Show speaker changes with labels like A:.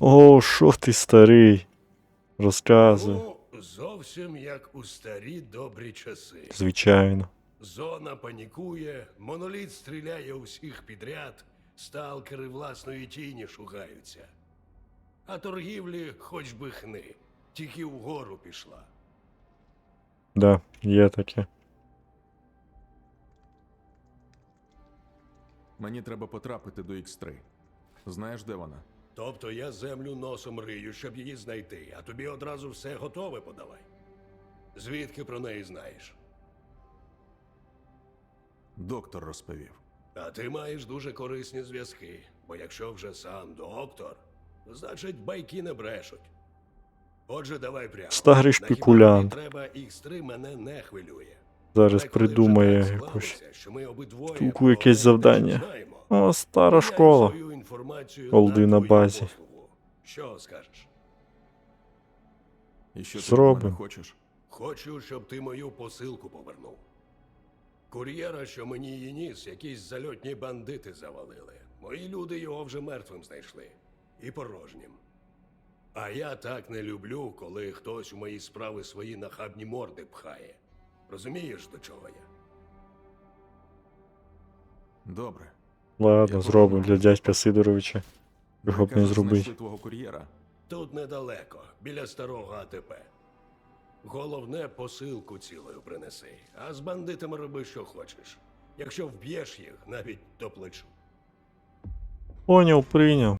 A: О, що ти старий? Розказуй.
B: Ну, зовсім як у старі добрі часи.
A: Звичайно.
B: Зона панікує, моноліт стріляє у всіх підряд, сталкери власної тіні шугаються. А торгівлі хоч би хни, тільки вгору пішла.
A: Да, є таке.
C: Мені треба потрапити до X3. Знаєш, де вона?
B: Тобто я землю носом рию, щоб її знайти, а тобі одразу все готове подавай. Звідки про неї знаєш?
C: Доктор розповів.
B: А ти маєш дуже корисні зв'язки, бо якщо вже сам доктор, значить байки не брешуть. Отже, давай прямо.
A: Старий
B: хіба треба X3 мене не хвилює.
A: Зараз
B: Але
A: придумає
B: так
A: якусь. штуку, якесь завдання. О, стара
B: я
A: школа.
B: Інформацію
A: Олди на
B: твою
A: базі.
B: послугу. Що скажеш?
C: І що ти мене хочеш?
B: Хочу, щоб ти мою посилку повернув. Кур'єра, що мені її ніс, якісь зальотні бандити завалили. Мої люди його вже мертвим знайшли. І порожнім. А я так не люблю, коли хтось у мої справи свої нахабні морди пхає. Розумієш, до чого я?
C: Добре.
A: Ладно, зробимо для дядька Сидоровича. Його б не
C: твого кур'єра.
B: Тут недалеко, біля старого АТП. Головне, посилку цілою принеси, а з бандитами роби, що хочеш. Якщо вб'єш їх, навіть до плечу.
A: Поняв, прийняв.